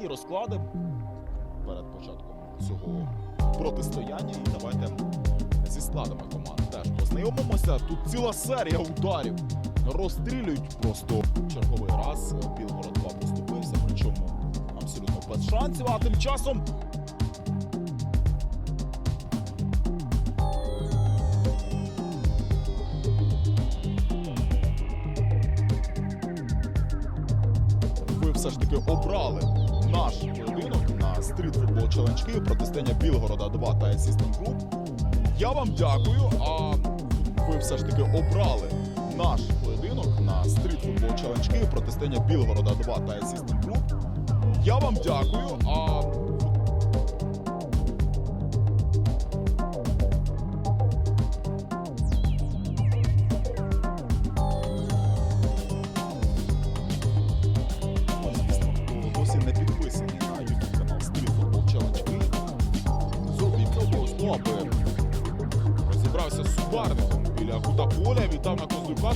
Такі розклади перед початком цього протистояння. І давайте зі складами команд теж познайомимося. Тут ціла серія ударів. Розстрілюють просто черговий раз. Білгород 2 поступився, причому абсолютно без шансів. А тим часом все ж таки обрали наш поєдинок на стріт футбол Київ протистояння Білгорода 2 та Assistant Group. Я вам дякую. А ви все ж таки обрали наш поєдинок на стріт футбол Challenge Київ протистояння Білгорода 2 та Assistant Group. Я вам дякую. А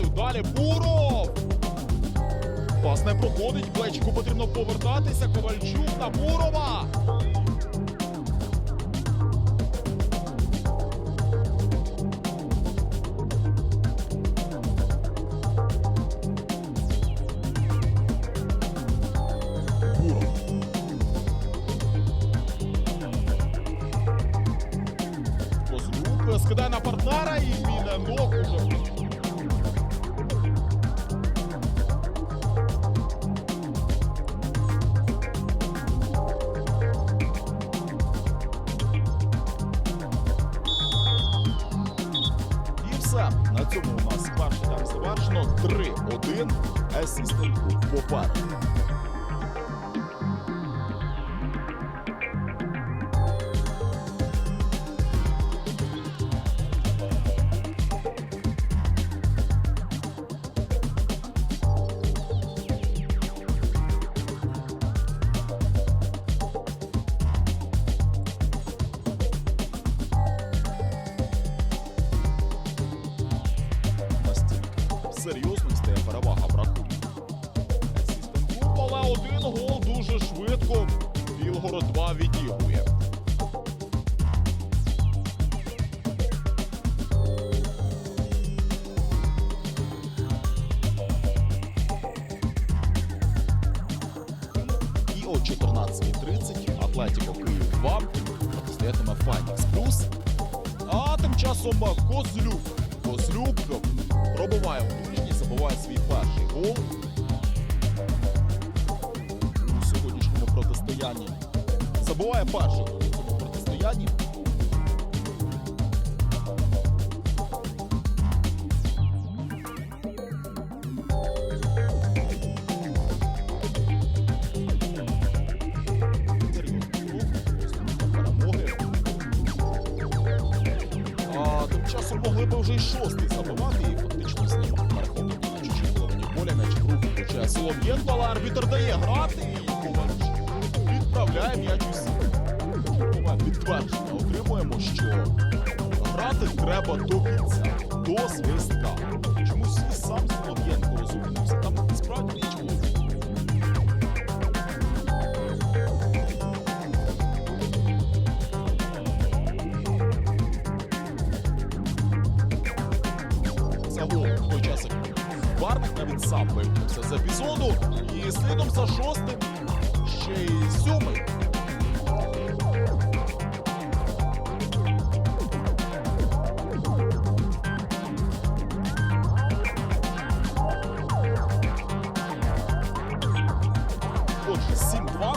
й далі Буров! Пас не проходить, плечику потрібно повертатися, Ковальчук на Бурова! Буров. Скидає на партнера і Міненок уже. Цьому у нас перший тайм завершено. 3-1. Assistant Group попереду. Серйозно стає перевага в рахунку. Але один гол дуже швидко. Білгород 2 відігує. І о 14.30 Атлетіко Київ 2 протистоятиме Фанікс Плюс. А тим часом Козлюк. Козлюк пробиває в забиває свій перший гол у сьогоднішньому протистоянні. Забиває перший гол у цьому протистоянні. Часом могли би вже й шостий забивати включає Солом'єнко, дає грати і Ковальчук відправляє м'яч у сітку. Підтвердження отримуємо, що грати треба до кінця, до свистка. Чомусь сам Солом'єнко розумівся. Там справді нічого. за гол в той час, Барнахта навіть сам вимкнувся з епізоду. І слідом за шостим ще й сьомий. Отже, 7-2.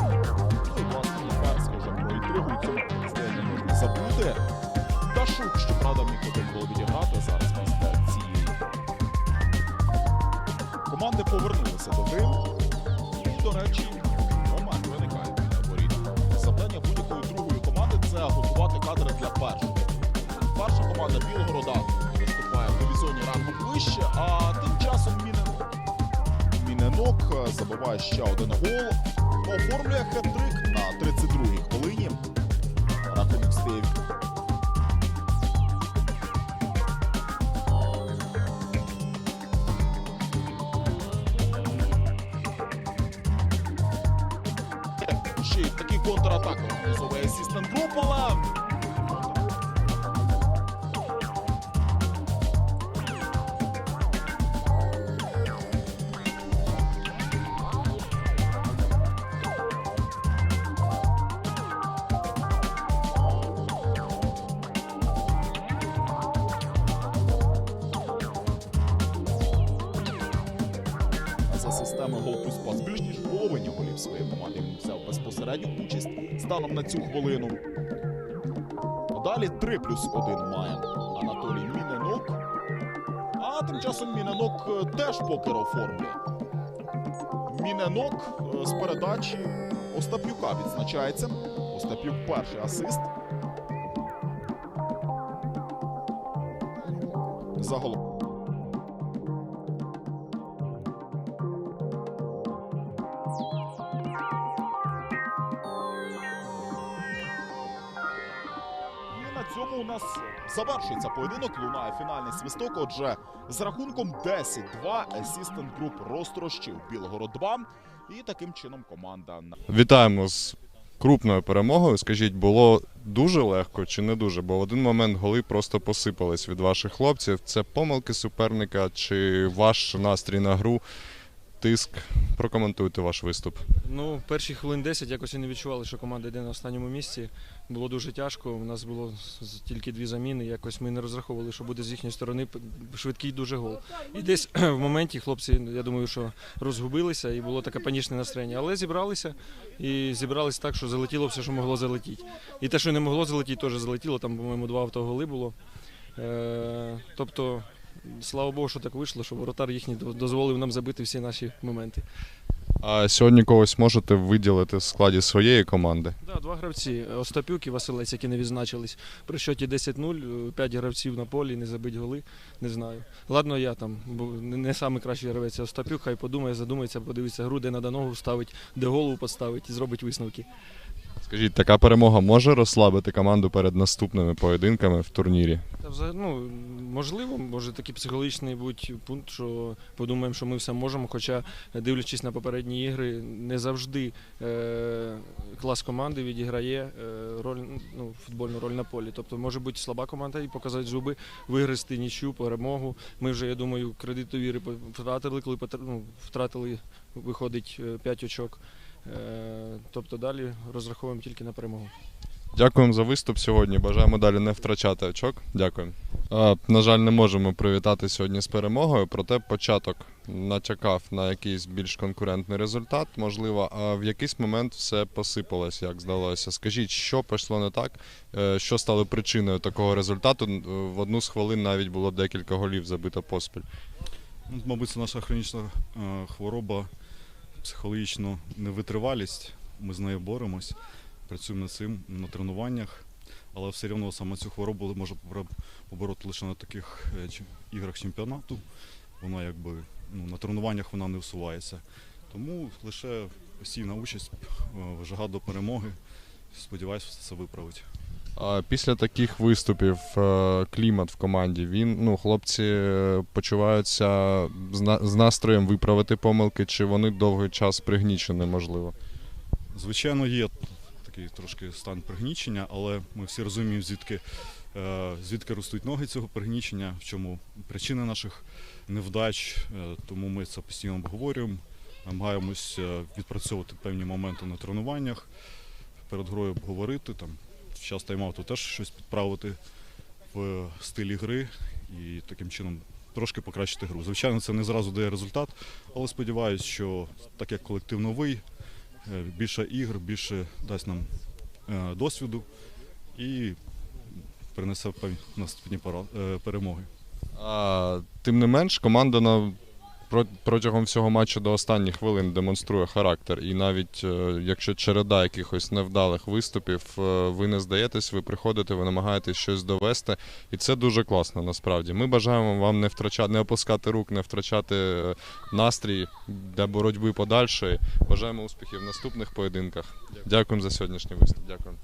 Ну і власне Перська вже про інтригу забути. Та шук, що правда міг один було відіграти зараз. 81. І, до речі, команда виникає на боріч. Завдання будь-якої другої команди це готувати кадри для першої. Перша команда Білгорода виступає в дивізіоні рангом вище, а тим часом Міненок е, забиває ще один гол. Оформлює хет-трик на 32-й хвилині. Рахунок стає ще й такий контратак організовує Assistant Group, але за системи гол плюс пас більш ніж половині голів своєї команди він участь станом на цю хвилину. Далі 3 плюс 1 має Анатолій Міненок. А тим часом Міненок е, теж покер оформлює. Міненок е, з передачі Остапюка відзначається. Остапюк перший асист. Загалом. Нас завершується поєдинок. Лунає фінальний свисток. Отже, з рахунком 10-2 Assistant Group розтрощив Білгород 2. І таким чином команда Вітаємо з крупною перемогою. Скажіть, було дуже легко чи не дуже? Бо в один момент голи просто посипались від ваших хлопців. Це помилки суперника чи ваш настрій на гру? Тиск. Прокоментуйте ваш виступ. Ну, перші хвилин 10 якось і не відчували, що команда йде на останньому місці. Було дуже тяжко. У нас було тільки дві заміни. Якось ми не розраховували, що буде з їхньої сторони швидкий дуже гол. І десь в моменті хлопці, я думаю, що розгубилися і було таке панічне настроєння. Але зібралися і зібралися так, що залетіло все, що могло залетіти. І те, що не могло залетіти, теж залетіло. Там, по-моєму, два автоголи було. Е, тобто, слава Богу, що так вийшло, що воротар їхній дозволив нам забити всі наші моменти. А сьогодні когось можете виділити в складі своєї команди? Да, два гравці Остапюк і Василець, які не відзначились. При счеті 10-0, 5 гравців на полі, не забить голи, не знаю. Ладно, я там, бо не не самий кращий гравець Остапюк, хай подумає, задумається, подивиться гру, де надо ногу вставить, де голову поставить і зробить висновки. Скажіть, така перемога може розслабити команду перед наступними поєдинками в турнірі? Та взагалі, ну, можливо, може такий психологічний бути пункт, що подумаємо, що ми все можемо. Хоча, дивлячись на попередні ігри, не завжди е- клас команди відіграє е- роль, ну, футбольну роль на полі. Тобто може бути слаба команда і показати зуби, вигрести нічю, перемогу. Ми вже, я думаю, кредит довіри втратили, коли ну, втратили, виходить 5 очок. Е- тобто далі розраховуємо тільки на перемогу. Дякуємо за виступ сьогодні. Бажаємо далі не втрачати очок. Дякую. На жаль, не можемо привітати сьогодні з перемогою, проте початок натякав на якийсь більш конкурентний результат. Можливо, а в якийсь момент все посипалось, як здалося. Скажіть, що пішло не так, Е, що стало причиною такого результату? Е, В одну з хвилин навіть було декілька голів забито поспіль. Ну, Мабуть, це наша хронічна хвороба, психологічна невитривалість. Ми з нею боремось, працюємо над цим на тренуваннях, але все одно саме цю хворобу можна побороти лише на таких е, іграх чемпіонату. Вона якби ну, на тренуваннях вона не всувається. Тому лише постійна участь, е, жага до перемоги. Сподіваюсь, все це виправить. Після таких виступів е, клімат в команді, він, ну, хлопці е, почуваються з настроєм виправити помилки, чи вони довгий час пригнічені, можливо. Звичайно, є такий трошки стан пригнічення, але ми всі розуміємо, звідки, е, звідки ростуть ноги цього пригнічення, в чому причини наших невдач. Тому ми це постійно обговорюємо, намагаємось відпрацьовувати певні моменти на тренуваннях, перед грою обговорити, там, в час тайм-ауту теж щось підправити в стилі гри і таким чином трошки покращити гру. Звичайно, це не зразу дає результат, але сподіваюся, що так як колектив новий, Е, більше ігр, більше дасть нам е, досвіду і принесе наступні е, перемоги. А, тим не менш, команда на протягом всього матчу до останніх хвилин демонструє характер. І навіть е, якщо череда якихось невдалих виступів, е, ви не здаєтесь, ви приходите, ви намагаєтесь щось довести. І це дуже класно насправді. Ми бажаємо вам не втрачати, не опускати рук, не втрачати е, настрій для боротьби подальшої. Бажаємо успіхів в наступних поєдинках. Дякуємо за сьогоднішній виступ. Дякую.